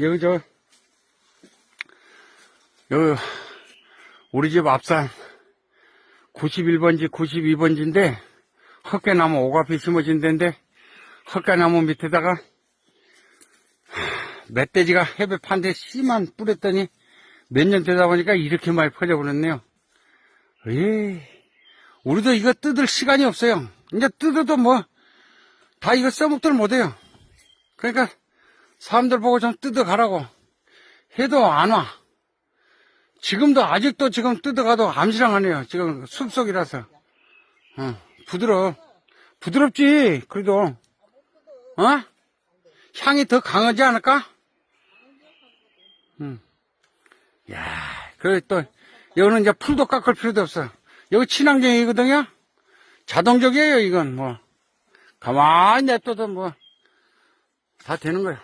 여기 저, 여기, 우리 집 앞산 91번지, 92번지인데, 헛개나무 오가피 심어진 데인데, 헛개나무 밑에다가, 하, 멧돼지가 해배 판데 씨만 뿌렸더니, 몇 년 되다 보니까 이렇게 많이 퍼져버렸네요. 에이, 우리도 이거 뜯을 시간이 없어요. 이제 뜯어도 뭐, 다 이거 써먹들 못해요. 그러니까, 사람들 보고 좀 뜯어가라고 해도 안 와. 지금도 아직도 지금 뜯어가도 암시랑 하네요. 지금 숲속이라서. 어, 부드러워. 부드럽지, 그래도. 어? 향이 더 강하지 않을까? 응. 야, 그래 또, 여기는 이제 풀도 깎을 필요도 없어. 여기 친환경이거든요? 자동적이에요, 이건 뭐. 가만히 냅둬도 뭐, 다 되는 거야.